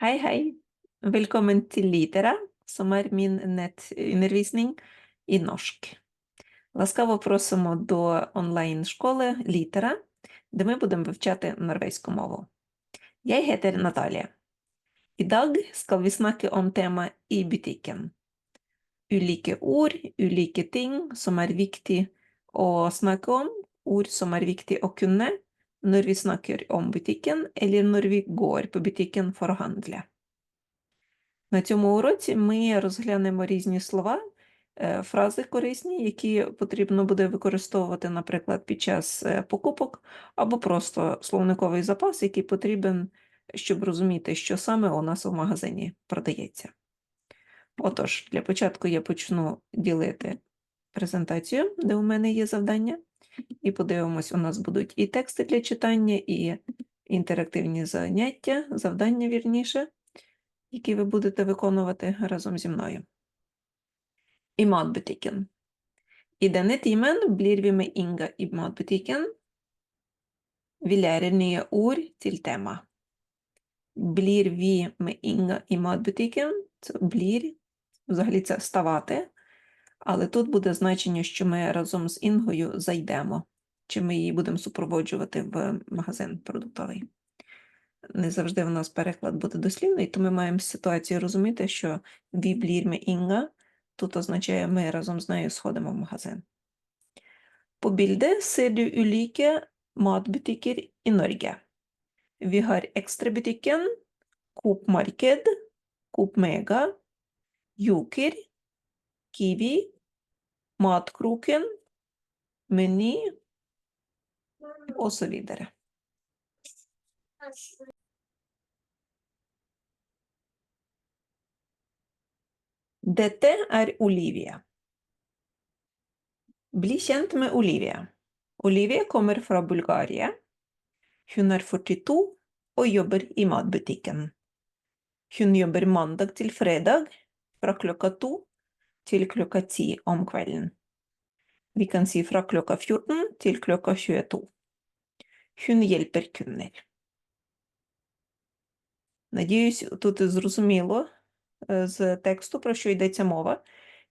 Hei, hei. Velkommen til Litera, som er min nettundervisning i norsk. Ласкаво просимо до онлайн-школи Літера, де ми будемо вивчати норвезьку мову. Jeg heter Natalia. I dag skal vi snakke om tema i butikken. Ulike ord, ulike ting som er viktig å snakke om, ord som er viktig å kunne når vi snakker om butikken, eller når vi går på butikken for å handle. На цьому уроці ми розглянемо різні слова, е, фрази корисні, які потрібно буде використовувати, наприклад, під час е, покупок, або просто словниковий запас, який потрібен, щоб розуміти, що саме у нас у магазині продається. Отож, для початку я почну ділити презентацію, де у мене є завдання. І подивимось, у нас будуть і тексти для читання, і інтерактивні заняття, завдання вірніше, які ви будете виконувати разом зі мною. I matbutikken. I denne timen blir vi med Inga i matbutikken. Vi lærer nye ord til tema. Blir vi med взагалі це ставати, але тут буде значення, що ми разом з Інгою зайдемо, чи ми її будемо супроводжувати в магазин продуктовий. Не завжди в нас переклад буде дослівний, то ми маємо ситуацію розуміти, що «vi Inga» тут означає ми разом з нею сходимо в магазин. På bildet ser du ulike matbutikker i Norge. Vi har Ekstrabutikken, Coop Marked, Kiwi, Matkroken, Meny videre. Dette er Olivia. Bli kjent med Olivia. Olivia kommer fra Bulgaria. Hun er 42 og jobber i matbutikken. Hun jobber mandag til fredag fra klokka to til klokka ti om kvelden. Vi kan si fra klokka 14 til klokka 22. Hun hjelper kunder. Надіюсь, тут зрозуміло е, з тексту, про що йдеться мова.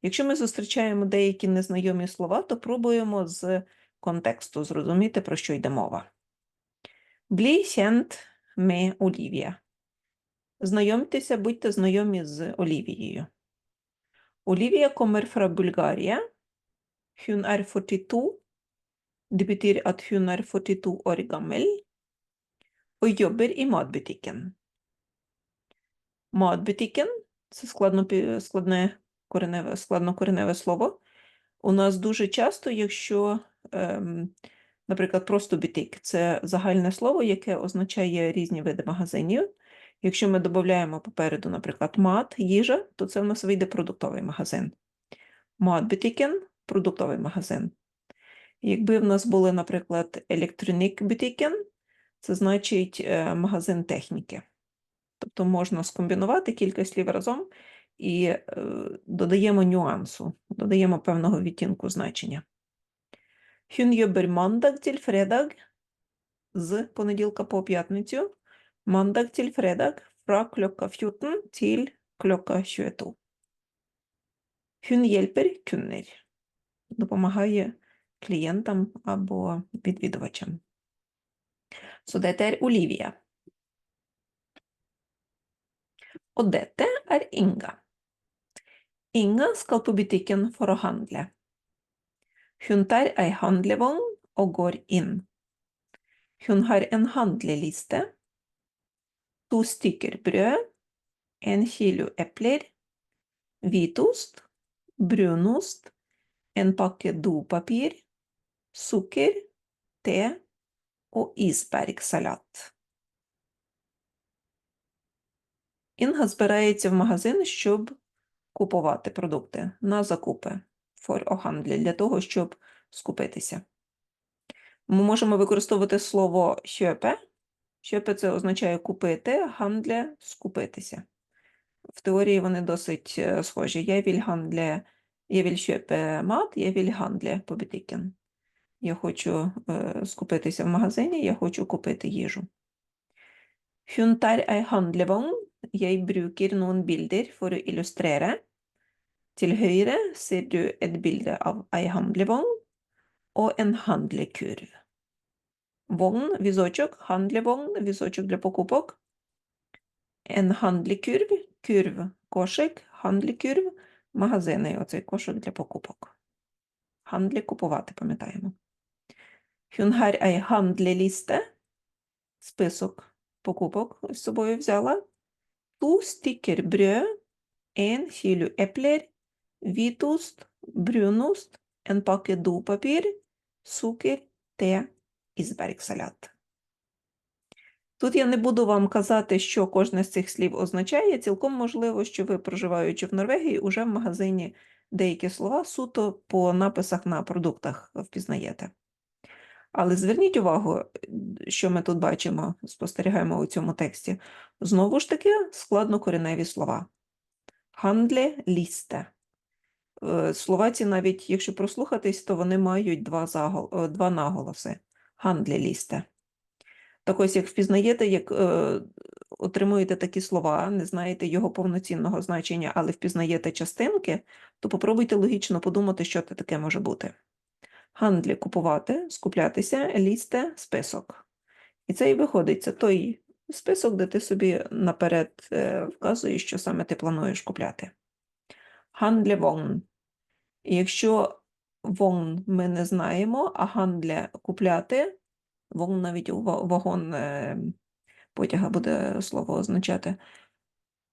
Якщо ми зустрічаємо деякі незнайомі слова, то пробуємо з контексту зрозуміти, про що йде мова. Kjent med Olivia. Знайомтеся, будьте знайомі з Олівією. Olivia kommer fra Bulgaria. Hun er 42. Det betyr at hun er 42 år gammel og jobber i matbutikken. Матбутікен це кореневе, складнокореневе слово. У нас дуже часто, якщо, ем, наприклад, просто бітик це загальне слово, яке означає різні види магазинів. Якщо ми додаємо попереду, наприклад, мат, їжа, то це в нас вийде продуктовий магазин. Матбутікен продуктовий магазин. Якби в нас були, наприклад, електронік бутікен, це значить е, магазин техніки. Тобто можна скомбінувати кілька слів разом і е, додаємо нюансу, додаємо певного відтінку значення. Fredag з понеділка по п'ятницю. Mandag til fredag fra klokka 14 til klokka 22. Hun hjelper kunder. Допомагає клієнтам або відвідувачам. Så dette er Olivia. Og dette er Inga. Inga skal på butikken for å handle. Hun tar ei handlevogn og går inn. Hun har en handleliste, to stykker brød, en kilo epler, hvitost, brunost, en pakke dopapir, sukker, te og isbergsalat. Інга збирається в магазин, щоб купувати продукти на закупи for å для того, щоб скупитися. Ми можемо використовувати слово «kjøpe». «Kjøpe» – це означає купити, «handle» – скупитися. В теорії вони досить е, схожі. Я handle, я kjøpe mat, я på butikken. Я хочу е, скупитися в магазині, я хочу купити їжу. Handlevogn jeg bruker noen bilder for å illustrere. Til høyre ser du et bilde av ei handlevogn. Вогн, візочок, handlevogn, візочок для покупок. En handlekurv, kurv, кошик, handlekurv, магазини, оцей кошик для покупок. Handle – купувати, пам'ятаємо. Har ei handleliste, список покупок з собою взяла. To stykker brød, en kilo epler, hvitost, brunost, en pakke dopapir, sukker, te, ізберг-салят. Тут я не буду вам казати, що кожне з цих слів означає. Цілком можливо, що ви, проживаючи в Норвегії, уже в магазині деякі слова суто по написах на продуктах впізнаєте. Але зверніть увагу, що ми тут бачимо, спостерігаємо у цьому тексті. Знову ж таки, складнокореневі слова. Хандле лісте. Е, слова ці, навіть якщо прослухатись, то вони мають два, загол... е, два наголоси. Хандле. Так ось, як впізнаєте, як е, отримуєте такі слова, не знаєте його повноцінного значення, але впізнаєте частинки, то попробуйте логічно подумати, що це таке може бути. Гандлі купувати, скуплятися, лізти список. І це і виходить, це той список, де ти собі наперед е, вказуєш, що саме ти плануєш купляти. Гандлі вон. І якщо вон ми не знаємо, а гандля купляти, вон навіть у ва- вагон е, потяга буде слово означати,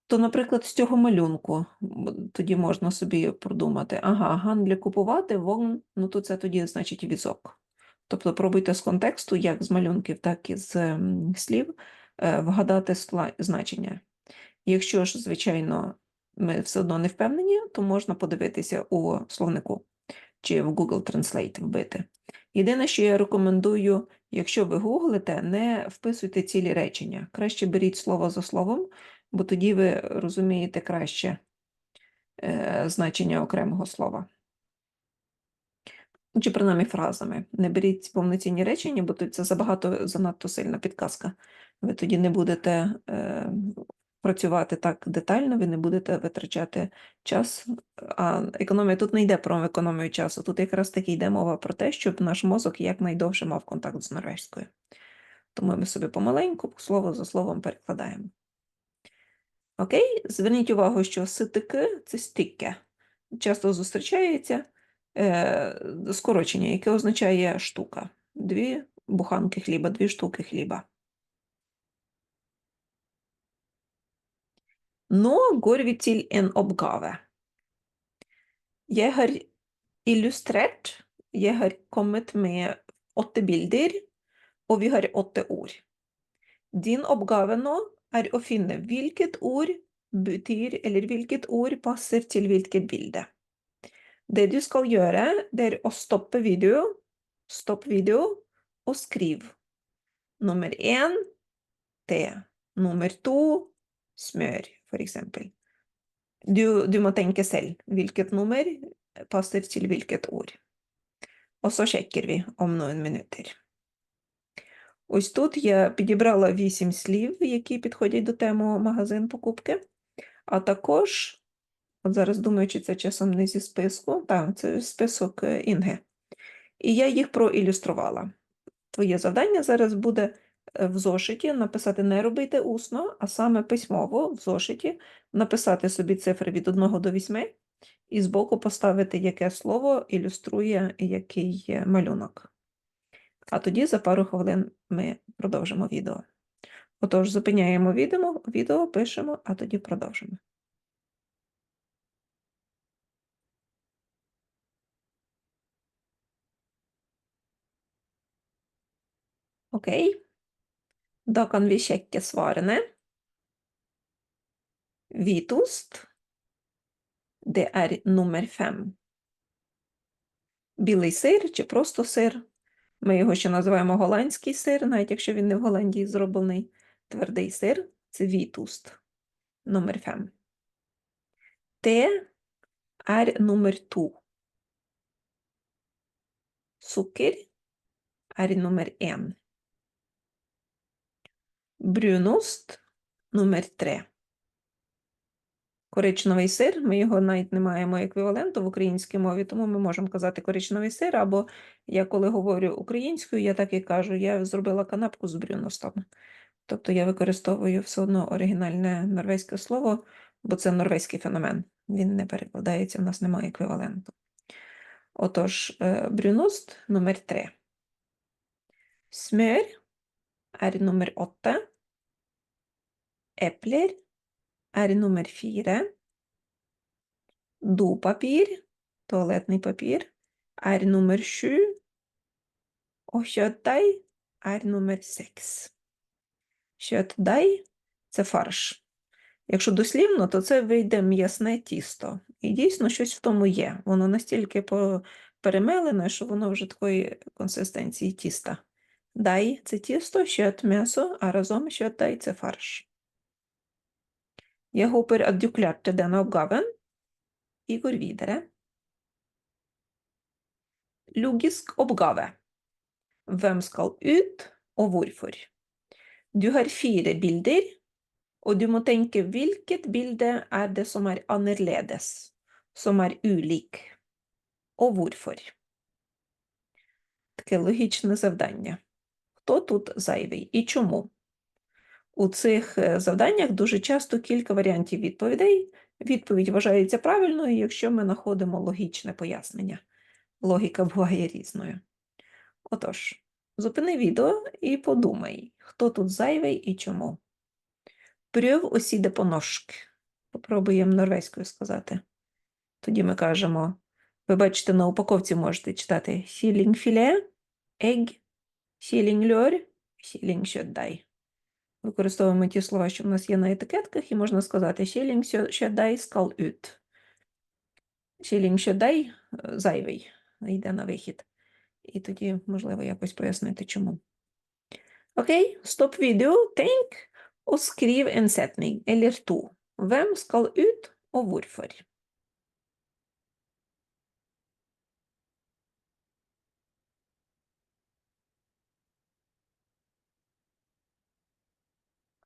то, наприклад, з цього малюнку тоді можна собі продумати, ага, гандлі купувати, вон, ну то це тоді значить візок. Тобто пробуйте з контексту, як з малюнків, так і з слів, е, вгадати значення. Якщо ж, звичайно, ми все одно не впевнені, то можна подивитися у словнику чи в Google Translate вбити. Єдине, що я рекомендую, якщо ви гуглите, не вписуйте цілі речення. Краще беріть слово за словом, бо тоді ви розумієте краще е, значення окремого слова. Чи принаймні фразами. Не беріть повноцінні речення, бо це забагато занадто сильна підказка. Ви тоді не будете е, працювати так детально, ви не будете витрачати час. А економія тут не йде про економію часу. Тут якраз таки йде мова про те, щоб наш мозок якнайдовше мав контакт з норвезькою. Тому ми собі помаленьку, слово за словом перекладаємо. Окей, зверніть увагу, що ситики це стікке. Часто зустрічається е, скорочення, яке означає штука. Дві буханки хліба, дві штуки хліба. Nå går vi til en oppgave. Jeg har illustrert, jeg har kommet med åtte bilder, og vi har åtte ord. Din oppgave nå er å finne hvilket ord betyr, eller hvilket ord passer til hvilket bilde. Det du skal gjøre, det er å stoppe video, stopp video, og skriv. Nummer én, te. Nummer to, smør, eksempel. Du, du må tenke selv hvilket nummer passer til hvilket ord. Og så sjekker vi om noen minutter. Ось тут я підібрала вісім слів, які підходять до теми магазин покупки, а також, от зараз думаю, чи це часом не зі списку, так, це список е, Інги. І я їх проілюструвала. Твоє завдання зараз буде в зошиті написати не робити усно, а саме письмово в зошиті написати собі цифри від 1 до 8 і збоку поставити, яке слово ілюструє який е, малюнок. А тоді за пару хвилин ми продовжимо відео. Отож, зупиняємо відео, відео пишемо, а тоді продовжимо. Окей. Da kan vi sjekke svarene. Hvitost. Det er nummer fem. Білий сир чи просто сир. Ми його ще називаємо голландський сир, навіть якщо він не в Голландії зроблений. Твердий сир це вітуст. Номер 5. Т ар номер 2. Цукер ар номер 1. Брюнуст номер 3 Коричневий сир, ми його навіть не маємо еквіваленту в українській мові, тому ми можемо казати коричневий сир, або я коли говорю українською, я так і кажу, я зробила канапку з брюностом. Тобто я використовую все одно оригінальне норвезьке слово, бо це норвезький феномен. Він не перекладається, в нас немає еквіваленту. Отож, е, брюност номер 3 Смір – номер 8 Epler er nummer 4. Dopapir, туалетний папір, er nummer 7. Og kjøttdeig er nummer 6. Kjøttdeig – це фарш. Якщо дослівно, то це вийде м'ясне тісто. І дійсно щось в тому є. Воно настільки перемелене, що воно вже такої консистенції тіста. Дай – це тісто, kjøtt – м'ясо, а разом kjøttdeig – це фарш. Jeg håper at du klarte denne oppgaven. Vi går videre. Logisk oppgave. Hvem skal ut, og hvorfor? Du har fire bilder, og du må tenke hvilket bilde er det som er annerledes, som er ulik, og hvorfor. Таке логічне завдання. Хто тут зайвий і чому? У цих е, завданнях дуже часто кілька варіантів відповідей. Відповідь вважається правильною, якщо ми знаходимо логічне пояснення. Логіка буває різною. Отож, зупини відео і подумай, хто тут зайвий і чому. Å si det. Попробуємо норвезькою сказати. Тоді ми кажемо, ви бачите, на упаковці можете читати «Kyllingfilet», «egg», «kyllinglyr», «kyllingkjøttdeig». Використовуємо ті слова, що в нас є на етикетках, і можна сказати «kyllingkjøttdeig skal ut». «Kyllingkjøttdeig» – зайвий, йде на вихід. І тоді, можливо, якось пояснити, чому. Окей, стоп відео, tenk og skriv en setning, eller to. Hvem?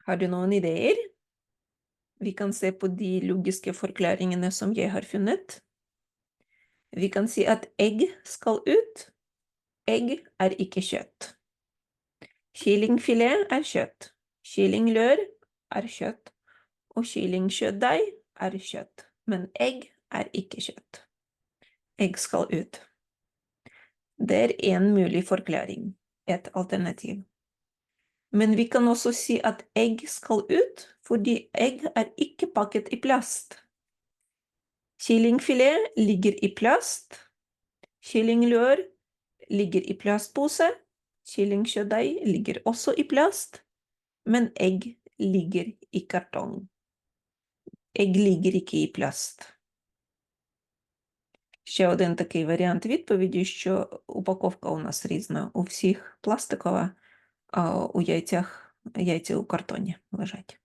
Har du noen ideer? Vi kan se på de logiske forklaringene som jeg har funnet. Vi kan si at egg skal ut. Egg er ikke kjøtt. Kyllingfilet er kjøtt. Kyllinglør er kjøtt. Og kyllingkjøttdeig er kjøtt. Men egg er ikke kjøtt. Egg skal ut. Det er en mulig forklaring, et alternativ. Men vi kan også si at egg skal ut, fordi egg er ikke pakket i plast. Kyllingfilet ligger i plast. Kyllinglår ligger i plastpose. Kyllingkjøttdeig ligger også i plast, men egg ligger i kartong. Egg ligger ikke i plast. Ще один такий варіант відповіді, що упаковка у нас різна. У всіх пластикова, а у яйцях яйця у картоні лежать.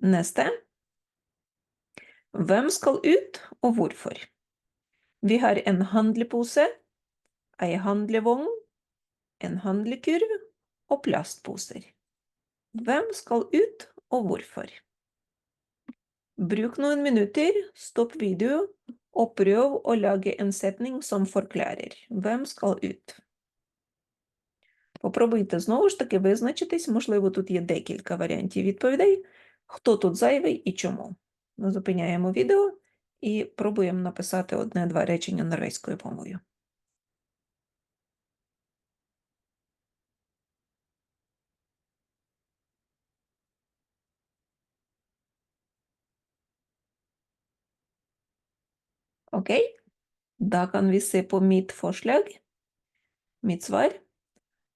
Neste. Hvem skal ut, og hvorfor? Vi har en handlepose, ei handlevogn, en handlekurv og plastposer. Hvem skal ut, og hvorfor? Bruk noen minutter, stopp video, og prøv å lage en setning som forklarer. Hvem skal ut? Попробуйте знову ж таки визначитись, можливо, тут є декілька варіантів відповідей, хто тут зайвий і чому. Ми зупиняємо відео і пробуємо написати одне-два речення норвезькою мовою. Okej, da kan vi se på.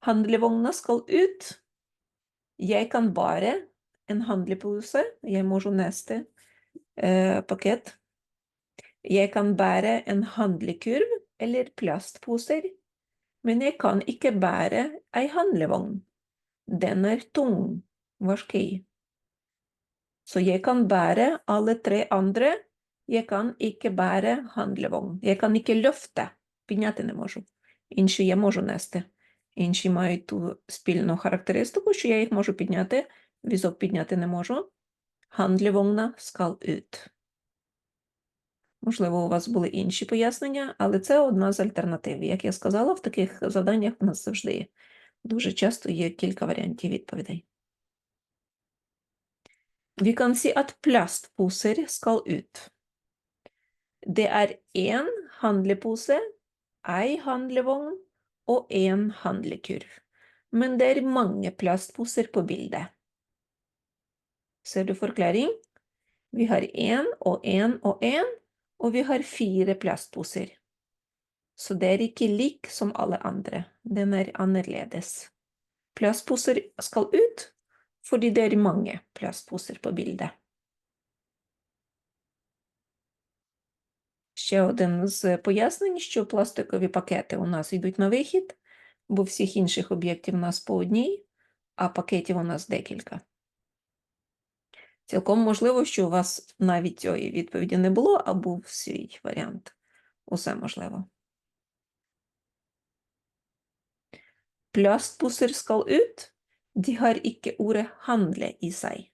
Handlevogna skal ut. Jeg kan bare en handlepose. Jeg можу нести eh, pakket. Jeg kan bære en handlekurv eller plastposer, men jeg kan ikke bære ei handlevogn. Den er tung, важкий. Så jeg kan bære alle tre andre. Jeg kan ikke bære handlevogn. Jeg kan ikke løfte. Підняти не можу. Інші я можу нести. Інші мають ту спільну характеристику, що я їх можу підняти, візок підняти не можу. Handlevogna skal ut. Можливо, у вас були інші пояснення, але це одна з альтернатив. Як я сказала, в таких завданнях у нас завжди дуже часто є кілька варіантів відповідей. Vi kan si at plastposer skal ut. Det er én handlepose, ei handlevogn og én handlekurv. Men det er mange plastposer på bildet. Ser du forklaring? Vi har én og én og én, og vi har fire plastposer. Så det er ikke lik som alle andre. Den er annerledes. Plastposer skal ut fordi det er mange plastposer på bildet. Ще один з пояснень, що пластикові пакети у нас йдуть на вихід, бо всіх інших об'єктів у нас по одній, а пакетів у нас декілька. Цілком можливо, що у вас навіть цієї відповіді не було, а був свій варіант. Усе можливо. Plastposer skal ut. De har ikke ordet handle i seg.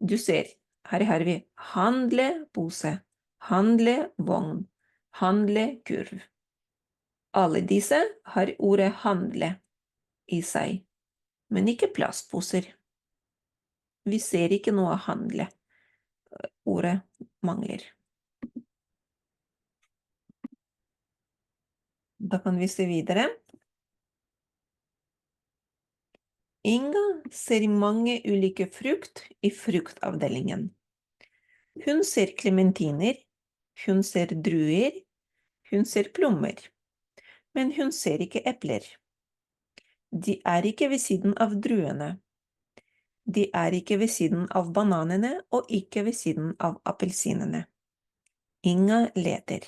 Du ser, her handlevogn, handlekurv. Alle disse har ordet handle i seg, men ikke plastposer. Vi ser ikke noe handle. Ordet mangler. Da kan vi se videre. Inga ser mange ulike frukt i fruktavdelingen. Hun ser klementiner, hun ser druer, hun ser plommer. Men hun ser ikke epler. De er ikke ved siden av druene. De er ikke ved siden av bananene og ikke ved siden av appelsinene. Inga leder.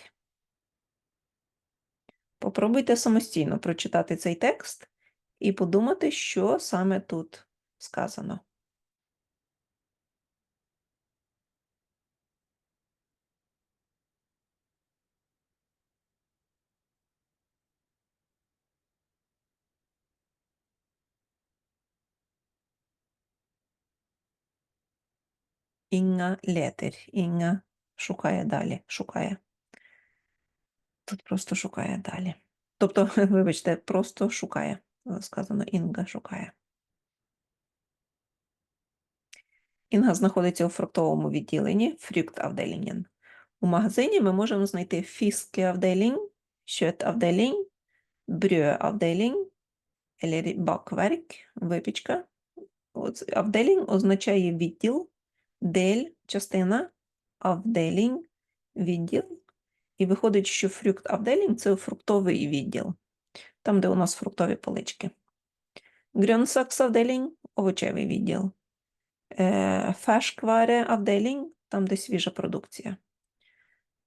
Попробуйте самостійно прочитати цей текст і подумати, що саме тут сказано. Інга летер. Інга шукає далі. Шукає. Тут просто шукає далі. Тобто, вибачте, просто шукає. Сказано Інга шукає. Інга знаходиться у фруктовому відділенні Fruktavdelingen. У магазині ми можемо знайти kjøttavdeling, brødavdeling, eller bakverk, випічка. Avdeling означає відділ, дель, частина, авделінь, відділ. І виходить, що фрукт фруктавделінь – це фруктовий відділ, там, де у нас фруктові полички. Grønnsaksavdeling – овочевий відділ. Ferskvareavdeling – там, де свіжа продукція.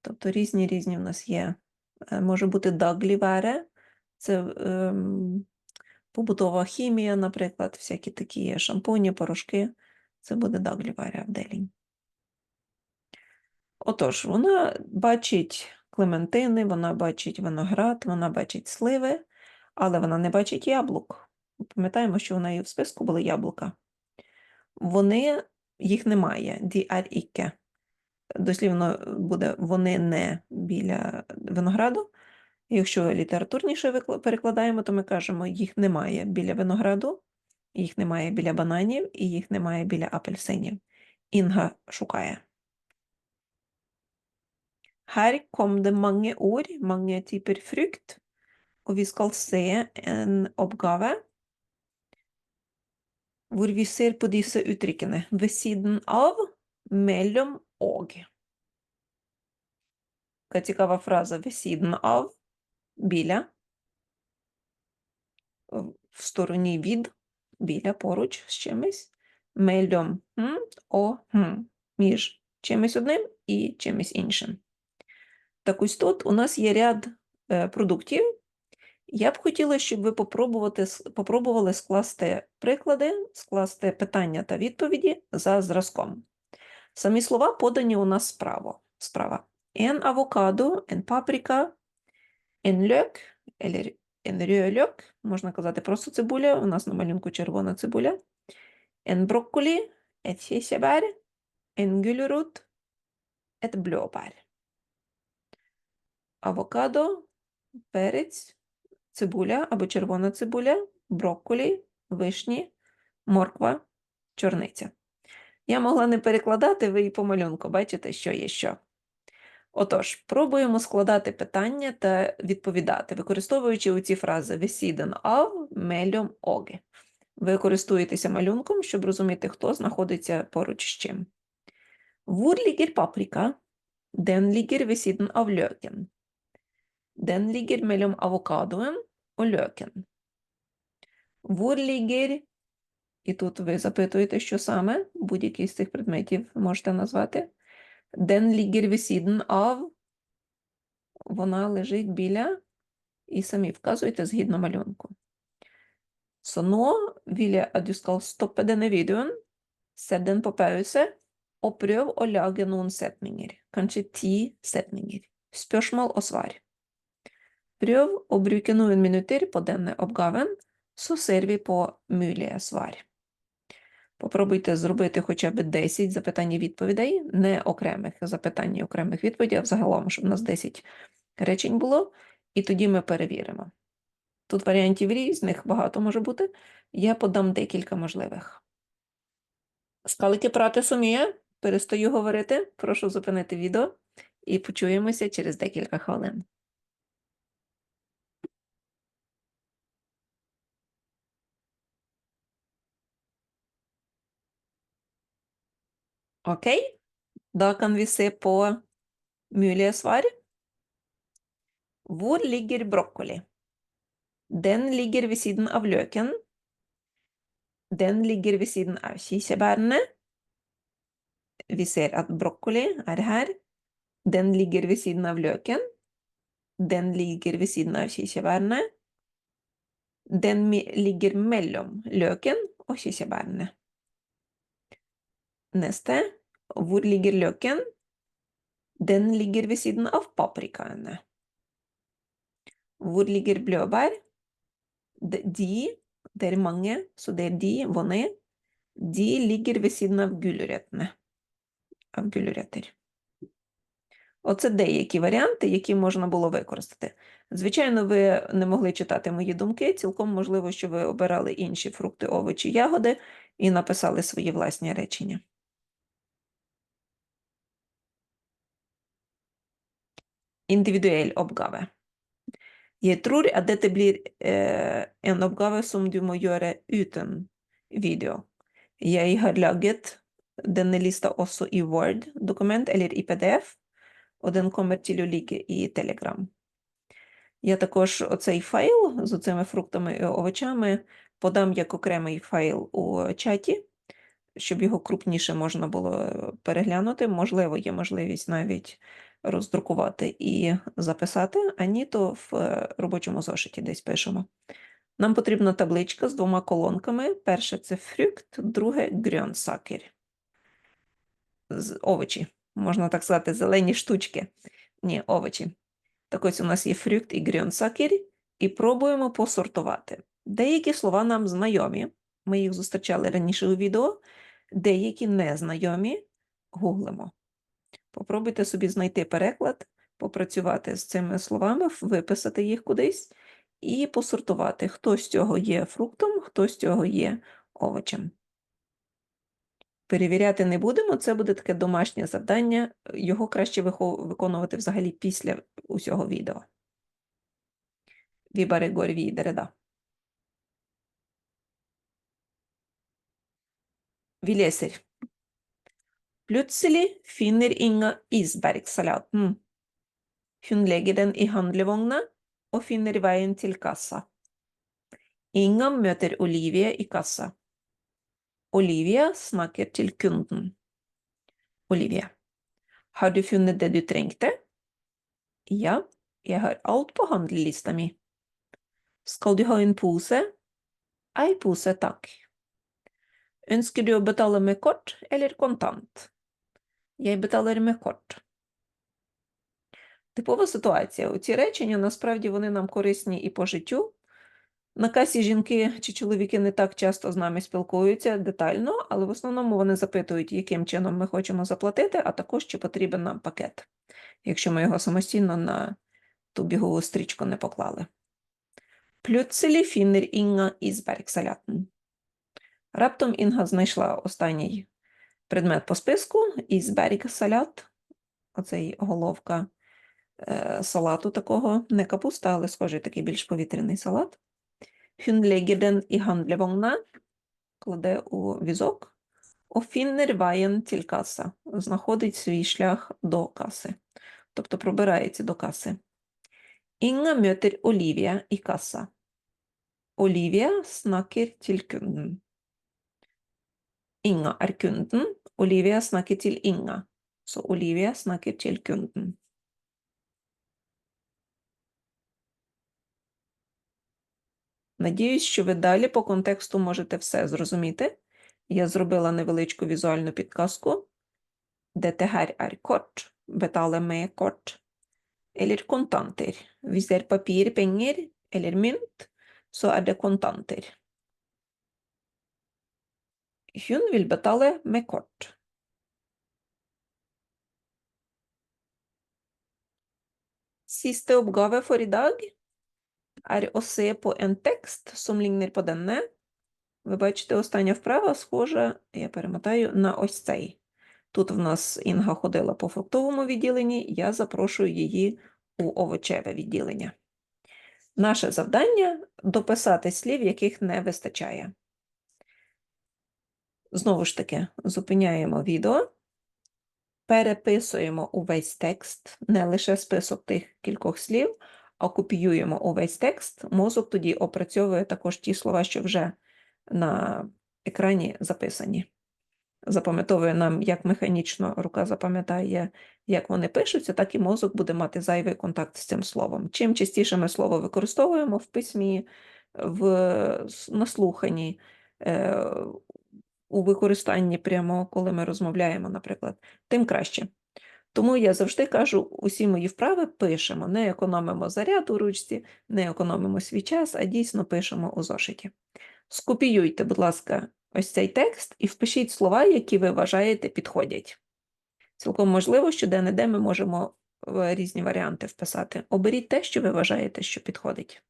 Тобто різні-різні в нас є. Може бути daglivare – це ем, побутова хімія, наприклад, всякі такі шампуні, порошки. Це буде daglivare-avdeling. Отож, вона бачить клементини, вона бачить виноград, вона бачить сливи, але вона не бачить яблук. Пам'ятаємо, що у неї в списку були яблука. Вони, їх немає, er. Дослівно буде вони не біля винограду. Якщо літературніше перекладаємо, то ми кажемо, їх немає біля винограду, їх немає біля бананів і їх немає біля апельсинів. Інга шукає. Her kom det mange ord, mange typer frukt, og vi skal se en oppgave hvor vi ser på disse uttrykkene ved siden av, mellom og. Така цікава фраза ved siden av, біля, в стороні від, біля, поруч з чимось, mellom hm, о між чимось одним і чимось іншим. Так ось тут у нас є ряд е, продуктів. Я б хотіла, щоб ви попробували скласти приклади, скласти питання та відповіді за зразком. Самі слова подані у нас справа. справа. En авокадо, en паприка, en eller rødløk, можна казати просто цибуля, у нас на малюнку червона цибуля, en брокколі, et kirsebær, en gulrot. Авокадо, перець, цибуля або червона цибуля, брокколі, вишні, морква, чорниця. Я могла не перекладати, ви і по малюнку бачите, що є що. Отож, пробуємо складати питання та відповідати, використовуючи оці фрази «Весіден av, mellom og». Ви користуєтеся малюнком, щоб розуміти, хто знаходиться поруч з чим. Paprika? Den ligger ved siden av løken. Den ligger mellom avokadoen og løken. Hvor і тут ви запитуєте, що саме, будь-який з цих предметів можете назвати. Den ligger ved siden av, вона лежить біля, і самі вказуєте згідно малюнку. Så nå vil jeg at du skal stoppe denne videoen, sett den på pause, og prøv å lage noen setninger, kanskje ti setninger. Spørsmål og svar. Prøv å bruke noen minutter på denne oppgaven, så ser vi på mulige svar. Попробуйте зробити хоча б 10 запитань і відповідей, не окремих запитань і окремих відповідей, а взагалом, щоб у нас 10 речень було, і тоді ми перевіримо. Тут варіантів різних багато може бути. Я подам декілька можливих. Скалики прати суміє. Перестаю говорити. Прошу зупинити відео і почуємося через декілька хвилин. Okej, da kan vi se på mulige svar. Hvor ligger brokkoli? Den ligger ved siden av løken. Den ligger ved siden av kirsebærene. Vi ser at brokkoli er her. Den ligger ved siden av løken. Den ligger ved siden av kirsebærene. Den ligger mellom løken og kirsebærene. Neste. Hvor ligger løken? Den ligger ved siden av paprikaene. Hvor ligger blåbær? De, de, det er mange, så det er de, вони, de ligger ved siden av gulrøttene. Av gulrøtter. Оце деякі варіанти, які можна було використати. Звичайно, ви не могли читати мої думки, цілком можливо, що ви обирали інші фрукти, овочі, ягоди і написали свої власні речення. Individuell oppgave. Jeg tror at dette blir eh, en oppgave som du må gjøre uten video. Jeg har laget denne lista også i Word-dokument eller i PDF, og den kommer til å ligge i Telegram. Я також оцей файл з цими фруктами і овочами подам як окремий файл у чаті, щоб його крупніше можна було переглянути. Можливо, є можливість навіть роздрукувати і записати, а ні, то в е, робочому зошиті десь пишемо. Нам потрібна табличка з двома колонками. Перше це фрукт, друге грьонсакер. Овочі, можна так сказати, зелені штучки. Ні, овочі. Так ось у нас є фрукт і грьонсакер, і пробуємо посортувати. Деякі слова нам знайомі, ми їх зустрічали раніше у відео, деякі незнайомі, гуглимо. Попробуйте собі знайти переклад, попрацювати з цими словами, виписати їх кудись і посортувати, хто з цього є фруктом, хто з цього є овочем. Перевіряти не будемо, це буде таке домашнє завдання, його краще виконувати взагалі після усього відео. Vi bare går videre, da. Plutselig finner Inga isbergsalaten. Hun legger den i handlevogna og finner veien til kassa. Inga møter Olivia i kassa. Olivia snakker til kunden. Olivia. Har du funnet det du trengte? Ja, jeg har alt på handlelista mi. Skal du ha en pose? Ei pose, takk. Ønsker du å betale med kort eller kontant? Jeg betaler med kort. Типова ситуація. Ці речення насправді вони нам корисні і по життю. На касі жінки чи чоловіки не так часто з нами спілкуються детально, але в основному вони запитують, яким чином ми хочемо заплатити, а також чи потрібен нам пакет, якщо ми його самостійно на ту бігову стрічку не поклали. Plutselig finner Inga ісберgsalaten. Раптом Інга знайшла останній предмет по списку ісберг-салят. Оцей головка е, салату такого, не капуста, але схожий такий більш повітряний салат. Hun legger den handlevogna, кладе у візок, finner veien знаходить свій шлях до каси, тобто пробирається до каси. Inga møter Olivia i kassa. Olivia snakker til kunden. Inga Olivia snakker til Inga, så Olivia snakker til kunden. Надіюсь, що ви далі по контексту можете все зрозуміти. Я зробила невеличку візуальну підказку. Er. Hvis det er papir, penger eller mynt, så er det kontanter. Hun vil betale med kort. Siste oppgave for i dag er å se på en tekst som ligner på denne. Ви бачите, остання вправа схожа, я перемотаю, на ось цей. Тут в нас Інга ходила по фруктовому відділенні, я запрошую її у овочеве відділення. Наше завдання дописати слів, яких не вистачає. Знову ж таки, зупиняємо відео, переписуємо увесь текст, не лише список тих кількох слів, а копіюємо увесь текст. Мозок тоді опрацьовує також ті слова, що вже на екрані записані. Запам'ятовує нам, як механічно рука запам'ятає, як вони пишуться, так і мозок буде мати зайвий контакт з цим словом. Чим частіше ми слово використовуємо в письмі, в с- на слуханні, е, у використанні прямо, коли ми розмовляємо, наприклад, тим краще. Тому я завжди кажу, усі мої вправи пишемо, не економимо заряд у ручці, не економимо свій час, а дійсно пишемо у зошиті. Скопіюйте, будь ласка, ось цей текст і впишіть слова, які ви вважаєте підходять. Цілком можливо, що де-не-де ми можемо е, різні варіанти вписати. Оберіть те, що ви вважаєте, що підходить.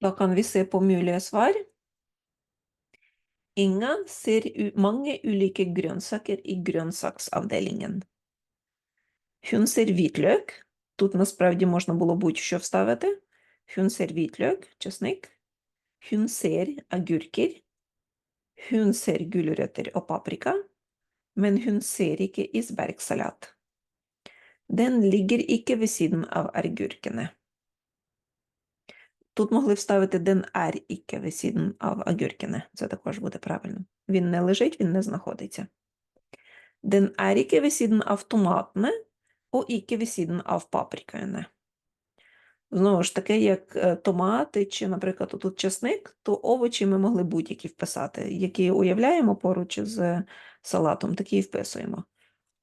Da kan vi se på mulige svar. Inga ser u mange ulike grønnsaker i grønnsaksavdelingen. Hun ser hvitløk. Тут насправді можна було будь-що вставити. Hun ser hvitløk, чесник. Hun ser agurker. Hun ser gulrøtter og paprika. Men hun ser ikke isbergsalat. Den ligger ikke ved siden av agurkene. Тут могли вставити den ikke ved siden av agurkene. Це також буде правильно. Він не лежить, він не знаходиться. Den ikke ved siden av og ikke ved siden av paprikaene. Знову ж таки, як е, томати чи, наприклад, тут часник, то овочі ми могли будь-які вписати, які уявляємо поруч з салатом, такі і вписуємо.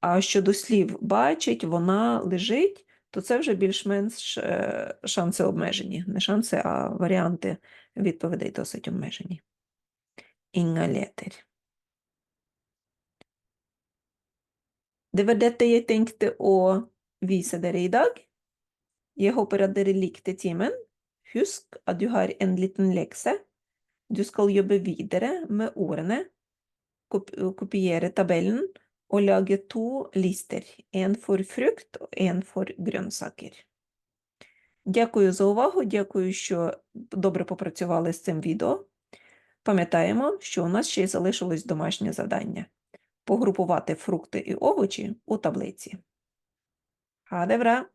А щодо слів бачить, вона лежить, то це вже більш-менш е, шанси обмежені. Не шанси, а варіанти відповідей досить обмежені. Inga leter. Det var dette jeg tenkte å vise dere i dag. Jeg håper at dere likte timen. Husk at du har en liten lekse. Du skal jobbe videre med ordene, kop kopiere tabellen og lage to lister. En for frukt og en for grønnsaker. Дякую за увагу, дякую, що добре попрацювали з цим відео. Пам'ятаємо, що у нас ще й залишилось домашнє завдання погрупувати фрукти і овочі у таблиці. Det bra!